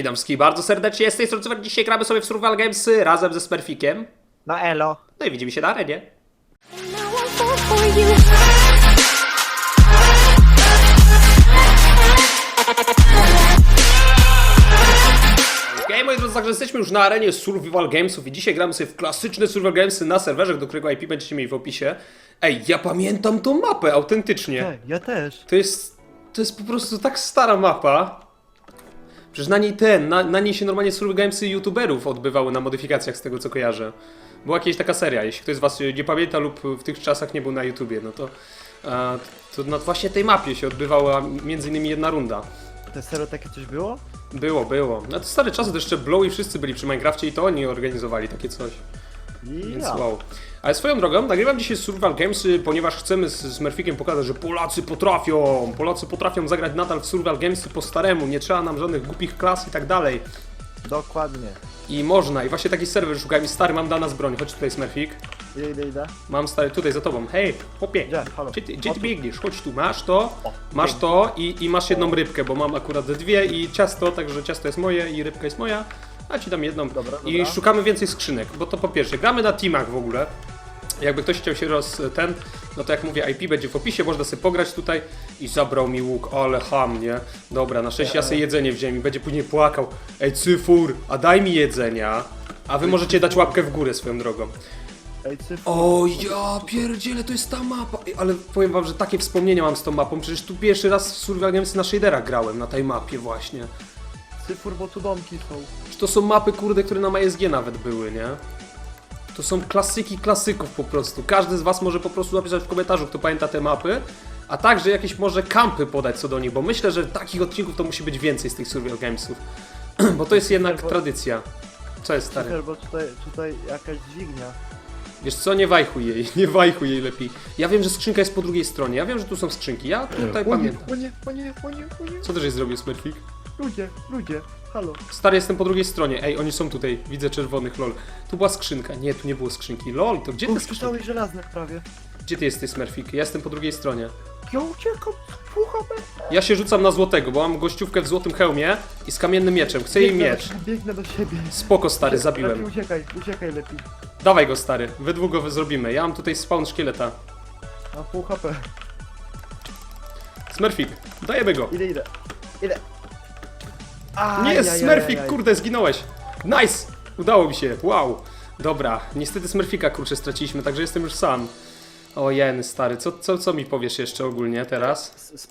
Witam wszystkich bardzo serdecznie, z tej strony. Dzisiaj gramy sobie w Survival Games razem ze Smurfikiem. No elo. No i widzimy się na arenie. Okej, moi drodzy, także jesteśmy już na arenie Survival Gamesów i dzisiaj gramy sobie w klasyczne Survival Gamesy na serwerze, do którego IP będziecie mieli w opisie. Ej, ja pamiętam tą mapę, autentycznie. Ej, ja też. To jest, to jest po prostu tak stara mapa. Przecież na niej ten, na, na niej się normalnie Survival Gamesy youtuberów odbywały na modyfikacjach z tego co kojarzę. Była jakaś taka seria, jeśli ktoś z was nie pamięta lub w tych czasach nie był na YouTubie, no to, e, to na właśnie tej mapie się odbywała między innymi jedna runda. To serio takie coś było? Było, było. No to stare czasy, to jeszcze Blow i wszyscy byli przy Minecrafcie i to oni organizowali takie coś. Więc Ja. wow. Ale swoją drogą, nagrywam dzisiaj Survival Gamesy, ponieważ chcemy z, z Murphykiem pokazać, że Polacy potrafią, Polacy potrafią zagrać nadal w Survival Gamesy po staremu, nie trzeba nam żadnych głupich klas i tak dalej. Dokładnie. I można, i właśnie taki serwer szukałem i stary, mam dla nas broń, chodź tutaj Smurfik. Idę, idę, idę. Mam stary tutaj za tobą, hej, chłopie, Gdzie? Halo. gdzie ty, gdzie O ty tu. biegniesz, chodź tu, masz to, O, masz pięknie. to i, i masz jedną rybkę, bo mam akurat dwie i ciasto, także ciasto jest moje i rybka jest moja, a ci dam jedną. Dobra, I dobra. szukamy więcej skrzynek, bo to po pierwsze, gramy na teamach w ogóle, jakby ktoś chciał się roz ten, no to jak mówię, IP będzie w opisie, można sobie pograć tutaj i zabrał mi łuk, ale ham, nie? Dobra, na szczęście ja sobie jedzenie wziąłem i będzie później płakał. Ej, cyfur, a daj mi jedzenia. A wy możecie dać łapkę w górę swoją drogą. Ej, cyfr. O ja pierdziele, to jest ta mapa. Ej, ale powiem wam, że takie wspomnienia mam z tą mapą. Przecież tu pierwszy raz w Survival Games na shaderach grałem, na tej mapie właśnie. Cyfr, bo tu domki są. Czy to są mapy, kurde, które na MSG nawet były, nie? To są klasyki klasyków po prostu. Każdy z was może po prostu napisać w komentarzu, kto pamięta te mapy. A także jakieś może kampy podać co do nich, bo myślę, że takich odcinków to musi być więcej z tych Survival Gamesów. bo to jest jednak bo- tradycja. Co jest stary? Bo tutaj, tutaj jakaś dźwignia. Wiesz co, nie wajchuj jej, nie wajchuj jej lepiej. Ja wiem, że skrzynka jest po drugiej stronie, ja wiem, że tu są skrzynki, ja tutaj O nie, pamiętam. o nie, o nie, o nie, o nie. Co też jest zrobił Smurfik? Ludzie, ludzie, halo. Stary, jestem po drugiej stronie, ej, oni są tutaj, widzę czerwonych, lol. Tu była skrzynka, nie, tu nie było skrzynki, lol, to gdzie te skrzynki? krzysztoły żelazne prawie. Gdzie ty jesteś Smurfik? Ja jestem po drugiej stronie. Ja uciekam, pucha me. Ja się rzucam na złotego, bo mam gościówkę w złotym hełmie i z kamiennym mieczem, chcę jej Biegnę do miecz. siebie, Biegnę do siebie. Spoko, stary, Lepiej zabiłem. uciekaj, uciekaj lepiej. Dawaj go, stary, we dwóch go zrobimy. Ja mam tutaj spawn szkieleta. Na pół HP. Smurfik, dajemy go. Idę, idę. Idę. Nie. Smurfik, kurde, zginąłeś. Nice! Udało mi się, wow. Dobra, niestety Smurfika, kurczę, straciliśmy, także jestem już sam. O jeny, stary, co, co, co mi powiesz jeszcze ogólnie teraz? S-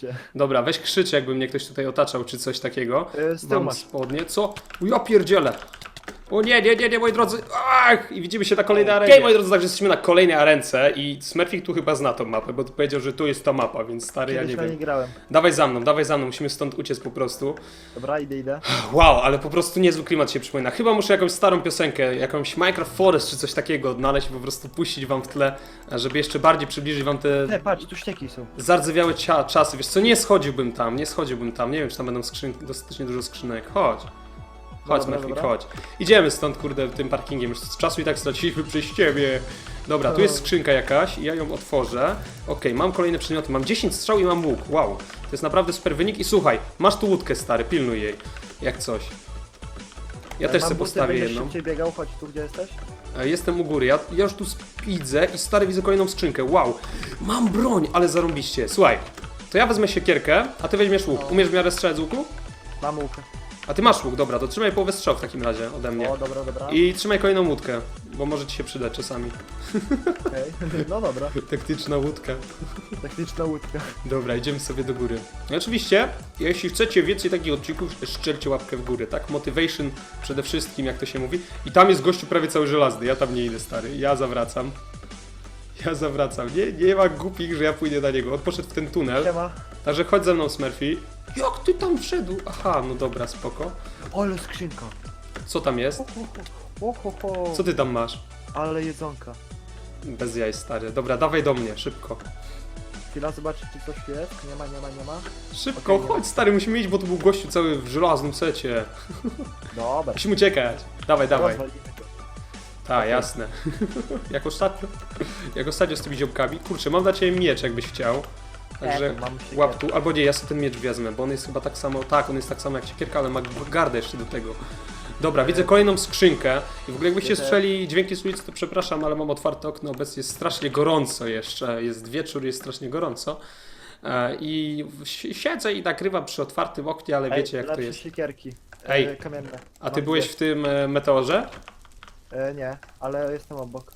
cię. Dobra, weź krzycz, jakby mnie ktoś tutaj otaczał, czy coś takiego. E, z tyłu Mam masz. spodnie, co? Ja pierdzielę! O nie, nie, nie, nie, moi drodzy! Ach! I widzimy się na kolejnej arence. Okej, moi drodzy, także jesteśmy na kolejnej arence i Smurfik tu chyba zna tą mapę, bo tu powiedział, że tu jest ta mapa, więc stary, ja Kiedyś nie na wiem. nie grałem. Dawaj za mną, dawaj za mną, musimy stąd uciec po prostu. Dobra, idę, idę. Wow, ale po prostu niezły klimat się przypomina. Chyba muszę jakąś starą piosenkę, jakąś Minecraft Forest czy coś takiego odnaleźć i po prostu puścić wam w tle, żeby jeszcze bardziej przybliżyć wam te Te, patrz, tu ścieki są. zardzewiałe cia- czasy. Wiesz co, nie schodziłbym tam, nie schodziłbym tam. Nie wiem, czy tam będą skrzyn dostatecznie dużo skrzynek. Chodź. Chodź, Dobra, Smurfik, dobra. chodź. Idziemy stąd, kurde, tym parkingiem. Już z czasu i tak straciliśmy przez ciebie. Dobra, tu jest skrzynka jakaś i ja ją otworzę. Okej, mam kolejne przedmioty. Mam 10 strzał i mam łuk. Wow. To jest naprawdę super wynik. I słuchaj, masz tu łódkę, stary, pilnuj jej. Jak coś. Ja też Mam sobie postawię jedną. szybciej biegał, chodź tu, gdzie jesteś. E, Jestem u góry, ja, ja już tu spidzę i stary widzę kolejną skrzynkę. Wow, mam broń, ale zarąbiście. Słuchaj, to ja wezmę siekierkę, a ty weźmiesz łuk. Umiesz w miarę strzelać z łuku? Mam łukę. A ty masz łuk, dobra, to trzymaj połowę strzał w takim razie ode mnie. O, dobra, dobra. I trzymaj kolejną łódkę, bo może ci się przydać czasami. Okej. No dobra. Taktyczna łódka. Taktyczna łódka. Dobra, idziemy sobie do góry. I oczywiście, jeśli chcecie więcej takich odcinków, szczelcie łapkę w górę, tak? Motivation przede wszystkim, jak to się mówi. I tam jest gościu prawie cały żelazny, ja tam nie idę, stary. Ja zawracam. Ja zawracam. Nie, nie ma głupich, że ja pójdę na niego. On poszedł w ten tunel. Siema. Także chodź ze mną, Smurfy. Jak ty tam wszedł? Aha, no dobra, spoko. Ale skrzynka. Co tam jest? Ho, ho, ho, ho. Co ty tam masz? Ale jedzonka. Bez jaj, stary. Dobra, dawaj do mnie, szybko. Chwila, zobaczyć czy coś jest. Nie ma, nie ma, nie ma. Szybko, Okej, nie chodź, stary, musimy iść, bo tu był gościu cały w żelaznym secie. Dobra. Musimy uciekać. Dawaj, dawaj. Rozwalimy. Tak, jasne. Jak ostatnio. Jak ostatnio z tymi ziomkami. Kurczę, mam dla ciebie miecz, jakbyś chciał. Także E, mam siekierę. łap tu, albo nie, ja sobie ten miecz wezmę, bo on jest chyba tak samo, tak, on jest tak samo jak siekierka, ale ma gardę jeszcze do tego. Dobra, widzę kolejną skrzynkę i w ogóle jakbyście słyszeli dźwięki z ulicy, to przepraszam, ale mam otwarte okno, obecnie jest strasznie gorąco jeszcze, jest wieczór, jest strasznie gorąco. E, I w- siedzę i nagrywam przy otwartym oknie, ale Ej, wiecie jak to lepsze jest. siekierki. Ej, E, kamienne. A ty Mam byłeś dwie. w tym e, meteorze? E, nie, ale jestem obok.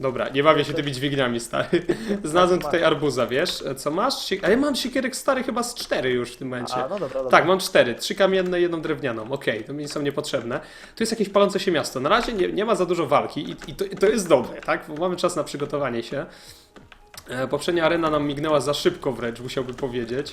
Dobra, nie bawię się tymi dźwigniami, stary. Znalazłem masz. tutaj arbuza, wiesz? E, Co masz? A ja mam siekierek stary chyba z cztery już w tym momencie. A, no dobra, dobra. Tak, mam cztery. Trzy kamienne, jedną drewnianą. Okej, to mi są niepotrzebne. Tu jest jakieś palące się miasto. Na razie nie, nie ma za dużo walki i, i, to, i to jest dobre, tak? Bo mamy czas na przygotowanie się. E, poprzednia arena nam mignęła za szybko wręcz, musiałbym powiedzieć.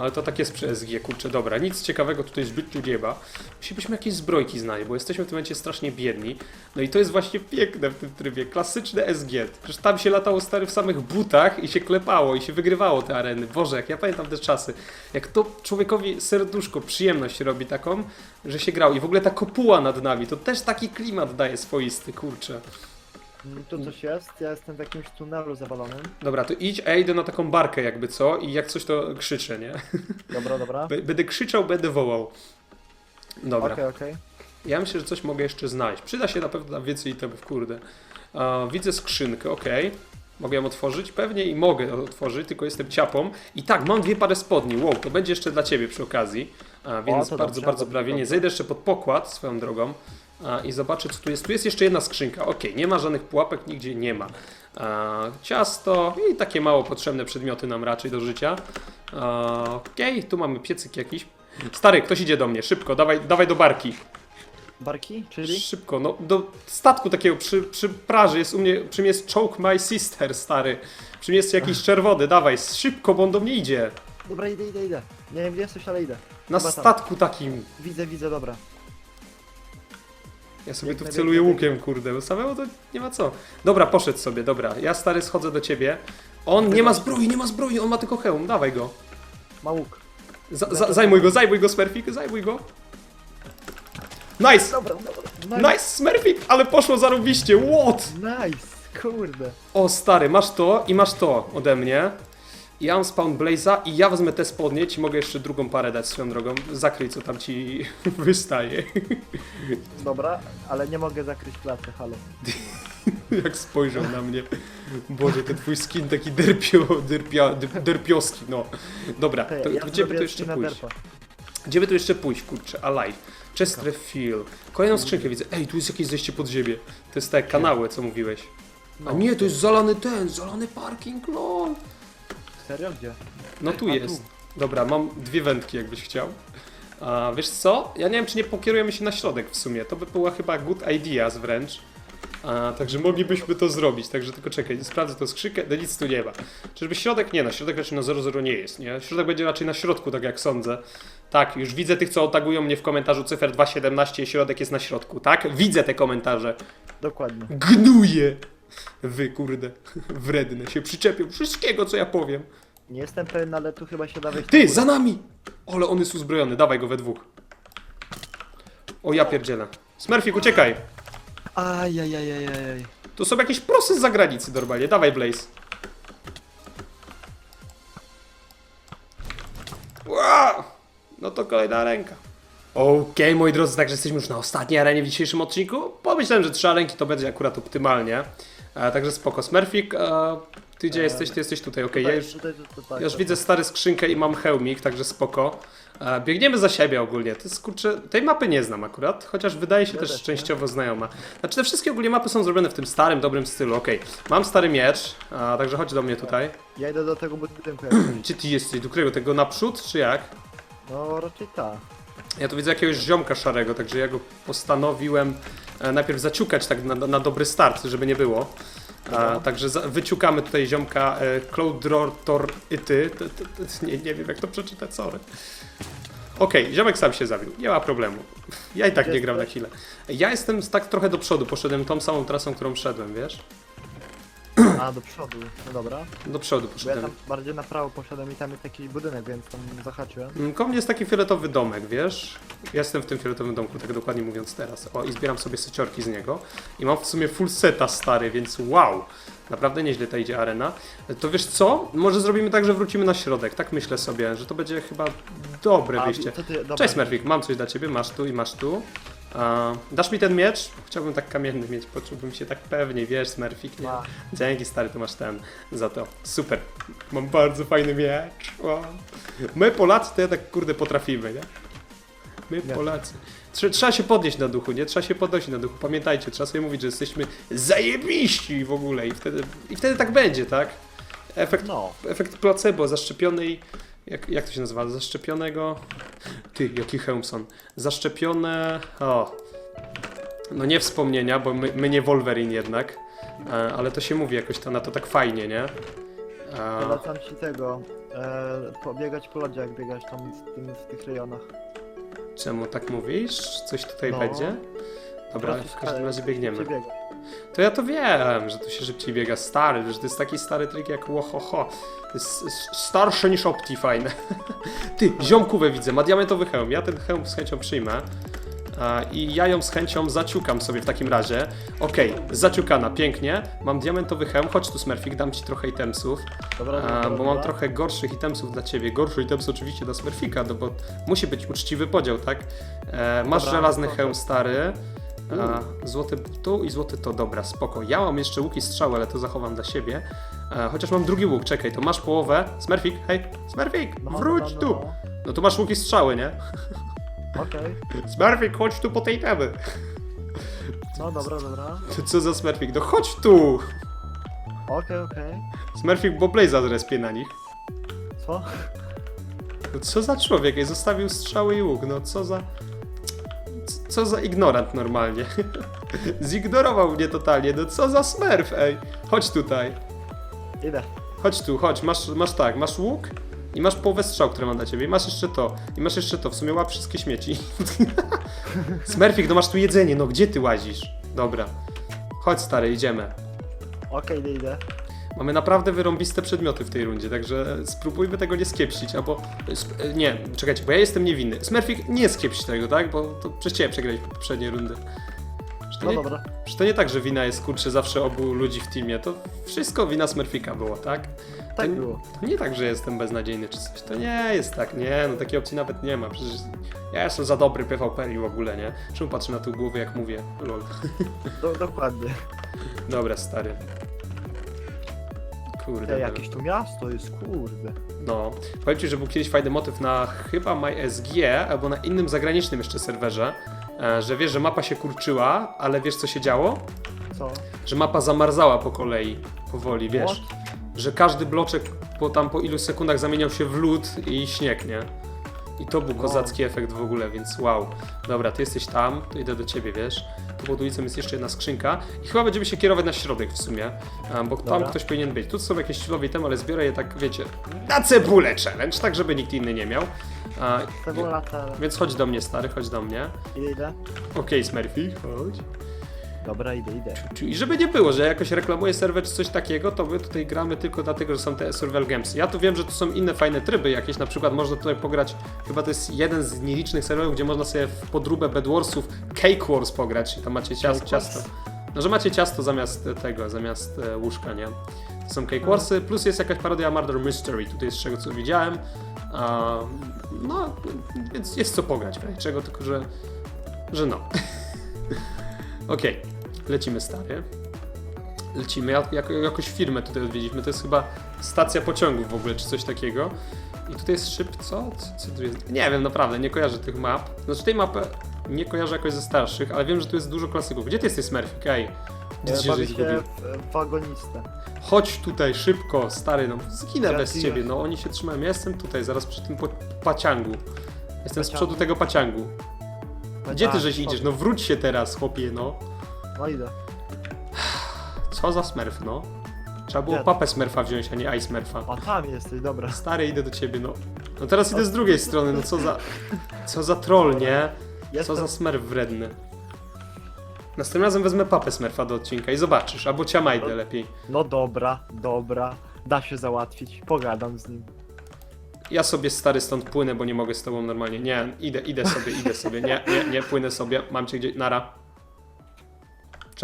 Ale to tak jest przy SG, kurczę, dobra. Nic ciekawego tutaj zbyt nie ma. Musielibyśmy jakieś zbrojki znaleźć, bo jesteśmy w tym momencie strasznie biedni. No i to jest właśnie piękne w tym trybie. Klasyczne SG. Przecież tam się latało stary w samych butach i się klepało i się wygrywało te areny. Boże, jak ja pamiętam te czasy. Jak to człowiekowi serduszko przyjemność robi taką, że się grał. I w ogóle ta kopuła nad nami, to też taki klimat daje swoisty, kurczę. Mm, Tu coś jest, ja jestem w jakimś tunelu zawalonym. Dobra, to idź, a ja idę na taką barkę jakby co i jak coś to krzyczę, nie? Dobra, dobra. B- Będę krzyczał, będę wołał. Dobra. Okej, okej. Ja myślę, że coś mogę jeszcze znaleźć. Przyda się na pewno więcej itemów, kurde. A, widzę skrzynkę, ok. Mogę ją otworzyć? Pewnie i mogę otworzyć, tylko jestem ciapą. I tak, mam dwie pary spodni. Wow, to będzie jeszcze dla ciebie przy okazji. A, więc to bardzo, dobrze, bardzo dobrze, prawie nie. dobrze. Zejdę jeszcze pod pokład swoją drogą i zobaczę, co tu jest. Tu jest jeszcze jedna skrzynka. Ok, nie ma żadnych pułapek, nigdzie nie ma. Ciasto i takie mało potrzebne przedmioty nam raczej do życia. Okej, tu mamy piecyk jakiś. Stary, ktoś idzie do mnie, szybko, dawaj, dawaj do barki. Barki? Czyli? Szybko, no do statku takiego przy, przy praży jest u mnie, przy mnie jest choke my sister, stary. Przy mnie jest jakiś czerwony, dawaj, szybko, bo on do mnie idzie. Dobra, idę, idę, idę. Nie wiem gdzie jesteś, ale idę. Na Chyba tam. statku takim. Widzę, widzę, dobra. Ja sobie tu wceluję łukiem, kurde, bo samemu to nie ma co. Dobra, poszedł sobie, dobra. Ja stary schodzę do ciebie. On nie ma zbroi, nie ma zbroi, on ma tylko hełm, dawaj go. Ma łuk. Za, za, zajmuj go, zajmuj go, Smurfik, zajmuj go. Nice! Dobra, dobra. Nice, Smurfik, ale poszło zarobiście, what? Nice, kurde. O stary, masz to i masz to ode mnie. Ja mam spawn Blaze'a i ja wezmę te spodnie, ci mogę jeszcze drugą parę dać swoją drogą. Zakryj co tam ci wystaje. Dobra, ale nie mogę zakryć klaty, halo. Jak spojrzał na mnie. Boże, ten twój skin taki derpio, derpia, der- derpioski, no. Dobra, to, ja to gdzie by tu jeszcze pójść? derpa. Gdzie by tu jeszcze pójść, kurczę? Alive. Chesterfield. Kolejną skrzynkę widzę. Ej, tu jest jakieś zejście pod ziemię. To jest te kanały, co mówiłeś. A No. nie, to jest zalany ten, zalany parking, lol. Serio? Gdzie? No tu A, jest. tu. Dobra, mam dwie wędki, jakbyś chciał. A wiesz co? Ja nie wiem, czy nie pokierujemy się na środek w sumie. To by była chyba good idea wręcz. A, także moglibyśmy to zrobić. Także tylko czekaj, sprawdzę tą skrzynkę. No nic tu nie ma. Czyżby środek? Nie, na środek raczej na 00 nie jest, nie? Środek będzie raczej na środku, tak jak sądzę. Tak, już widzę tych, co tagują mnie w komentarzu cyfer 2.17 środek jest na środku, tak? Widzę te komentarze. Dokładnie. Gnuje! Wy, kurde, wredne, się przyczepią wszystkiego, co ja powiem. Nie jestem pewien, ale tu chyba się da wejść. Ty, za nami! Ole, on jest uzbrojony, dawaj go we dwóch. O, ja pierdzielę. Smurfik, uciekaj! Ajajajajaj. Tu są jakieś prosy z zagranicy normalnie, dawaj Blaze. No to kolejna ręka. Okej, moi drodzy, także jesteśmy już na ostatniej arenie w dzisiejszym odcinku. Pomyślałem, że trzy arenki to będzie akurat optymalnie. E, także spoko. Smurfik, ty gdzie E, jesteś? Ty jesteś tutaj, okej. Ja już tutaj, tutaj, tutaj, ja już widzę stary skrzynkę i mam hełmik, także spoko. E, biegniemy za siebie ogólnie. To jest kurczę, tej mapy nie znam akurat, chociaż wydaje się Ja też też nie. częściowo znajoma. Znaczy te wszystkie ogólnie mapy są zrobione w tym starym, dobrym stylu. Okej, mam stary miecz, a, także chodź do mnie tutaj. Ja idę do tego budynku. jak. Gdzie ty jesteś? Do którego? Tego naprzód, czy jak? No raczej ta. Ja tu widzę jakiegoś ziomka szarego, także ja go postanowiłem najpierw zaciukać tak na, na dobry start, żeby nie było. A, Dobra. także za, wyciukamy tutaj ziomka e, Cloudrotor Ity. T- t- t- Nie, nie wiem jak to przeczytać, sorry. Okej, ziomek sam się zabił, nie ma problemu. Ja i tak nie gram na chwilę. Ja jestem tak trochę do przodu, poszedłem tą samą trasą, którą szedłem, wiesz? A, do przodu. No dobra. Do przodu Bo ja poszedłem. tam bardziej na prawo poszedłem i tam jest taki budynek, więc tam zahaczyłem. Mm, Koło mnie jest taki fioletowy domek, wiesz? Ja Jestem w tym fioletowym domku, tak dokładnie mówiąc teraz. O, i zbieram sobie seciorki z niego. I mam w sumie full seta stary, więc wow! Naprawdę nieźle ta idzie arena. To wiesz co? Może zrobimy tak, że wrócimy na środek. Tak myślę sobie, że to będzie chyba dobre A, wyjście. co ty, dobra, Cześć Smurfik, mam coś dla ciebie, masz tu i masz tu. A, dasz mi ten miecz? Chciałbym tak kamienny mieć, poczułbym się tak pewnie, wiesz Smurfik, nie? Ma. Dzięki stary, to masz ten za to. Super. Mam bardzo fajny miecz. Wow. My Polacy to ja tak kurde potrafimy, nie? My Nie. Polacy. Trze- Trzeba się podnieść na duchu, nie? Trzeba się podnosić na duchu. Pamiętajcie, trzeba sobie mówić, że jesteśmy zajebiści w ogóle i wtedy, i wtedy tak będzie, tak? Efekt, No. efekt placebo, zaszczepionej... Jak, jak to się nazywa? Zaszczepionego... Ty, jaki Helmson. Zaszczepione... O... No nie wspomnienia, bo my, my nie Wolverine jednak. E, ale to się mówi jakoś to na to tak fajnie, nie? E, Polecam ci tego, e, pobiegać po lodzie, jak biegać tam w, tym, w tych rejonach. czemu tak mówisz? Coś tutaj No. będzie? Dobra, w każdym razie biegniemy. Szybciej biega. To ja to wiem, że tu się szybciej biega. Stary, że to jest taki stary trik jak łohoho. Starsze niż Optifine. Ty, ziomkówę widzę, ma diamentowy hełm. Ja ten hełm z chęcią przyjmę. I ja ją z chęcią zaciukam sobie w takim razie. Okej, zaciukana, pięknie. Mam diamentowy hełm, chodź tu Smurfik, dam ci trochę itemsów. Dobra, dobra, bo dobra. mam trochę gorszych itemsów dla ciebie. Gorszy items oczywiście dla Smurfika, no bo musi być uczciwy podział, tak? E, masz Dobra, żelazny to- hełm stary. A, złoty tu i złoty to, dobra, spoko. Ja mam jeszcze łuki strzały, ale to zachowam dla siebie. E, chociaż mam drugi łuk, czekaj, to masz połowę. Smurfik, hej, Smurfik, No, no, wróć no, no, tu! no. No tu masz łuki strzały, nie? Okej, Smurfik, chodź tu po tej temy. no dobra, dobra. Ty Co za Smurfik? No chodź tu! Okej, okej. Smurfik, bo Blaze'a zrespie na nich. Co? No co za człowiek? Ej, zostawił strzały i łuk. No co za... Co za ignorant normalnie. Zignorował mnie totalnie. No co za smurf, ej. Chodź tutaj. Idę. Chodź tu, chodź. Masz, masz tak, masz łuk i masz połowę strzał, które mam dla ciebie. I masz jeszcze to. I masz jeszcze to. W sumie łap wszystkie śmieci. Smurfik, no masz tu jedzenie. No gdzie ty łazisz? Dobra. Chodź stary, idziemy. Okej, idę, idę. Mamy naprawdę wyrąbiste przedmioty w tej rundzie, także spróbujmy tego nie skiepścić, albo... sp- Nie, czekajcie, bo ja jestem niewinny. Smurfik, nie skiepść tego, tak? Bo to przez ciebie przegraliśmy poprzednie rundy. Że to, No nie, dobra. że to nie tak, że wina jest kurczę zawsze obu ludzi w teamie, to wszystko wina Smurfika było, tak? Tak to, było. To nie tak, że jestem beznadziejny czy coś, to nie jest tak, nie, no takiej opcji nawet nie ma, przecież ja jestem za dobry PvP i w ogóle, nie? Czemu patrzę na tą głowę jak mówię? Lol. Do, dokładnie. Dobra, stary. Kurde. Ej, no. jakieś tu miasto jest, kurde. No, powiem Ci, że był kiedyś fajny motyw na chyba MySG albo na innym zagranicznym jeszcze serwerze, e, że wiesz, że mapa się kurczyła, ale wiesz co się działo? Co? Że mapa zamarzała po kolei, powoli, wiesz, What? że każdy bloczek po tam po ilu sekundach zamieniał się w lód i śnieg, nie? I to był kozacki efekt w ogóle, więc wow. Dobra, ty jesteś tam, to idę do ciebie, wiesz. Tu pod ulicą jest jeszcze jedna skrzynka i chyba będziemy się kierować na środek w sumie, bo tam Dobra. ktoś powinien być. Tu są jakieś siłowe itemy, ale zbiorę je tak, wiecie, na cebulę challenge, tak żeby nikt inny nie miał. A, Cebula, więc chodź do mnie, stary, chodź do mnie. Idę, idę. Okej, Smurfy, chodź. Dobra, idę, idę. I żeby nie było, że jakoś reklamuję serwer czy coś takiego, to my tutaj gramy tylko dlatego, że są te survival games. Ja tu wiem, że tu są inne fajne tryby jakieś, na przykład można tutaj pograć, chyba to jest jeden z nielicznych serwerów, gdzie można sobie w podróbę Bedwarsów Cake Wars pograć i tam macie ciasto, Cake ciasto. No, że macie ciasto zamiast tego, zamiast e, łóżka, nie? To są Cake Warsy, plus jest jakaś parodia Murder Mystery, tutaj z czego co widziałem. No, więc jest co pograć, czego, tylko że, że no. Okej, lecimy stary. Lecimy, jak, jak, jakąś firmę tutaj odwiedziliśmy, to jest chyba stacja pociągów w ogóle, czy coś takiego. I tutaj jest szyb, co? co? Co tu jest? Nie wiem, naprawdę, nie kojarzę tych map. Znaczy tej mapy nie kojarzę jakoś ze starszych, ale wiem, że tu jest dużo klasyków. Gdzie ty jesteś, Smurfik? Ej, gdzie ty się bawię żeś się zgubił? w, w wagonistę. Chodź tutaj, szybko, stary, no zginę Ja bez ciebie, no oni się trzymają. Ja jestem tutaj, zaraz przy tym po paciangu. Jestem z Paciangu? przodu tego paciangu. Gdzie ty żeś idziesz? No wróć się teraz, chłopie, no. No idę. Co za smurf, no? Trzeba było Gdzie? papę smurfa wziąć, a nie i smurfa. A tam jesteś, dobra. Stary, idę do ciebie, no. No teraz idę z drugiej strony, no co za... Co za troll, nie? Co Jestem, za smurf wredny. Następnym razem wezmę papę Smurfa do odcinka i zobaczysz, albo Ciamajdę lepiej. No dobra, dobra. Da się załatwić, pogadam z nim. Ja sobie stary stąd płynę, bo nie mogę z tobą normalnie. Nie, idę, idę sobie, idę sobie. Nie, nie, nie, płynę sobie. Mam cię gdzie. Nara.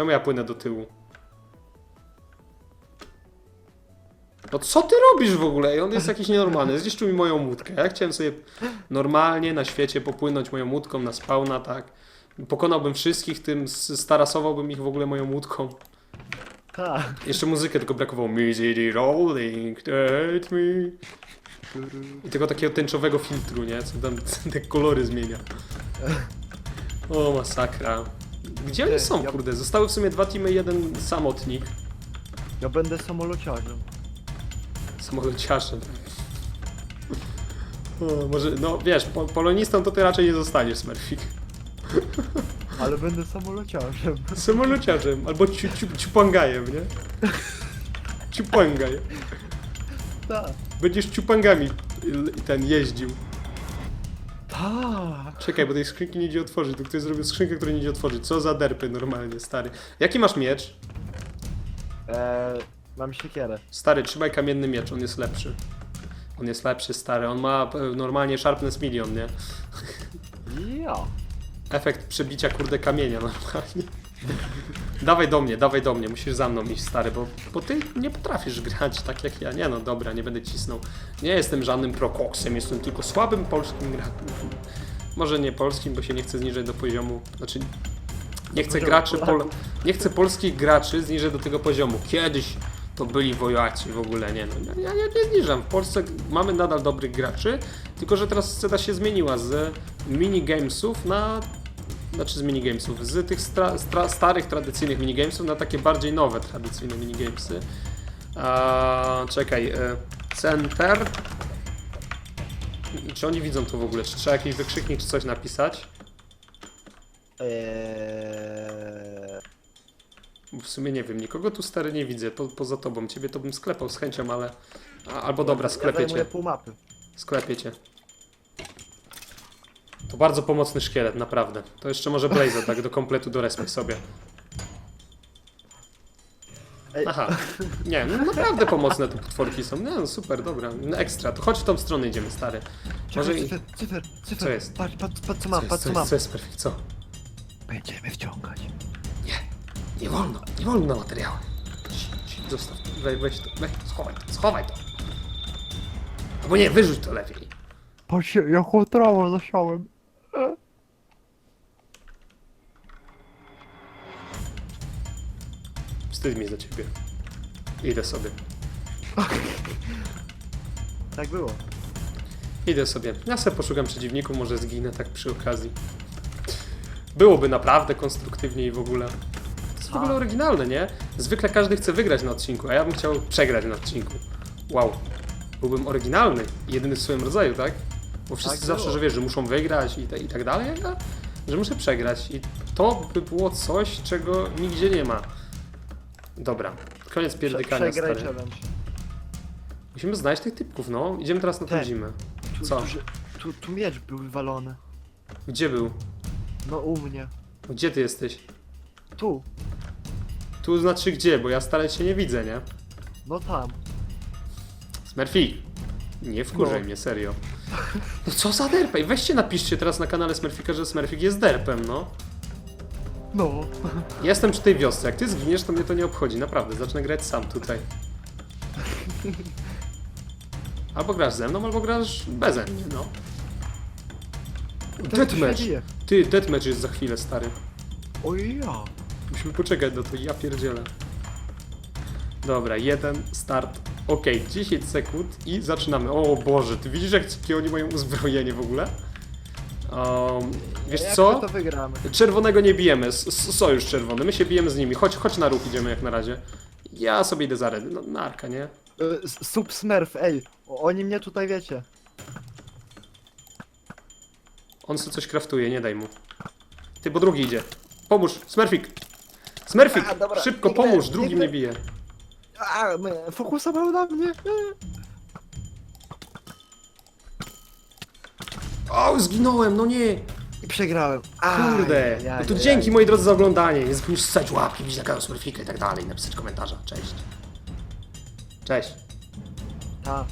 Czemu ja płynę do tyłu? No co ty robisz w ogóle? I on jest jakiś nienormalny. Zniszczył mi moją łódkę. Ja chciałem sobie normalnie na świecie popłynąć moją łódką na spawna, tak. Pokonałbym wszystkich tym, starasowałbym ich w ogóle moją łódką. Tak. Jeszcze muzykę tylko brakowało. Music rolling, touch me. I tego takiego tęczowego filtru, nie? Co tam te kolory zmienia. O, masakra. Gdzie oni są, ja- kurde? Zostały w sumie dwa teamy, jeden samotnik. Ja będę samolociarzem. Samolociarzem. O, może, no wiesz, po, polonistą to ty raczej nie zostaniesz, Smurfik. Ale będę samolociarzem. Samolociarzem, albo ciu, ciu, ciupangajem, nie? Ciupangaj. Tak. Będziesz ciupangami ten jeździł. Tak. Czekaj, bo tej skrzynki nie idzie otworzyć. Tu ktoś zrobił skrzynkę, której nie idzie otworzyć. Co za derpy normalnie, stary. Jaki masz miecz? Eee, mam siekierę. Stary, trzymaj kamienny miecz, on jest lepszy. On jest lepszy, stary. On ma e, normalnie sharpness milion, nie? Ja. Efekt przebicia, kurde, kamienia normalnie. dawaj do mnie, dawaj do mnie, musisz za mną iść, stary, bo, bo ty nie potrafisz grać tak jak ja. Nie no, dobra, nie będę cisnął. Nie jestem żadnym prokoksem, jestem tylko słabym polskim graczem. Może nie polskim, bo się nie chcę zniżyć do poziomu. Znaczy, nie chcę graczy, pol, nie chcę polskich graczy zniżyć do tego poziomu. Kiedyś to byli wojaci w ogóle, nie no. Ja, ja nie zniżam. W Polsce mamy nadal dobrych graczy, tylko że teraz scena się zmieniła z minigamesów na znaczy z minigamesów, z tych stra, stra, starych, tradycyjnych minigamesów na takie bardziej nowe, tradycyjne minigamesy. A, czekaj, e, center. Czy oni widzą to w ogóle? Czy trzeba jakiś wykrzyknik czy coś napisać? Eee, w sumie nie wiem, nikogo tu stary nie widzę, po, poza tobą. Ciebie to bym sklepał z chęcią, ale... A, albo dobra, ja sklepię zajmuję cię. pół mapy. Sklepię cię. To bardzo pomocny szkielet, naprawdę. To jeszcze może Blazer tak do kompletu dorespie sobie. Ej, Aha. Nie, no naprawdę pomocne te potworki są. No super, dobra. No ekstra. To chodź w tą stronę idziemy, stary. Może i... cyfer, cyfer, cyfer. Co jest? Patrz, patrz, patrz co Co mam, jest, patrz co co mam. jest, co jest perfekt, co? Będziemy wciągać. Nie wolno, nie wolno na materiały. Cii, cii, Zostaw, weź, weź to, weź, schowaj to, schowaj to. Albo nie, wyrzuć to lepiej. Patrz, jaką trawę zasiałem. Wstyd mi za ciebie. Idę sobie. Tak było. Idę sobie. Ja sobie poszukam przeciwników, może zginę tak przy okazji. Byłoby naprawdę konstruktywnie i w ogóle. To jest w ogóle A. oryginalne, nie? Zwykle każdy chce wygrać na odcinku, a ja bym chciał przegrać na odcinku. Wow. Byłbym oryginalny. Jedyny w swoim rodzaju, tak? Bo wszyscy Tak zawsze, że wiesz, że muszą wygrać i, ta- i tak dalej, a ja, że muszę przegrać. I to by było coś, czego nigdzie nie ma. Dobra. Koniec pierdykania, przegraj stary. challenge. Musimy znaleźć tych typków, no. Idziemy teraz na tą Tak. zimę. Tu, Co? Tu, tu, tu miecz był wywalony. Gdzie był? No u mnie. Gdzie ty jesteś? Tu. Tu znaczy gdzie, bo ja stale się nie widzę, nie? No tam. Smurfy! Nie wkurzaj No. mnie, serio. No co za derpej? Weźcie napiszcie teraz na kanale Smurfika, że Smurfik jest derpem, no. No. Jestem przy tej wiosce, jak ty zginiesz, to mnie to nie obchodzi, naprawdę. Zacznę grać sam tutaj. Albo grasz ze mną, albo grasz beze mnie, no. Tak się Deathmatch! dzieje. Ty, deathmatch jest za chwilę, stary. Oj ja. Musimy poczekać do to, ja pierdzielę. Dobra, jeden, start. Okej, 10 sekund i zaczynamy. O Boże, ty widzisz jakie oni mają uzbrojenie w ogóle? Um, wiesz Jak co? my to wygramy? Czerwonego nie bijemy, s- s- sojusz czerwony, my się bijemy z nimi. Chodź, chodź na ruch idziemy jak na razie. Ja sobie idę za redy, no narka, nie? Y, s- Sub Smurf, ej. O, oni mnie tutaj wiecie. On sobie coś kraftuje, nie daj mu. Ty, bo drugi idzie. Pomóż, Smurfik! Smurfik! A, dobra, Szybko biegnę, pomóż, drugi biegnę. mnie bije. A, my- fokusował na mnie. O, zginąłem, no nie! I przegrałem. Aj, Kurde, aj, no to aj, dzięki aj. moi drodzy za oglądanie. Nie zapomnijcie stać łapki, wbić na kanał Smurfika i tak dalej, napisać komentarza. Cześć. Cześć. Ta.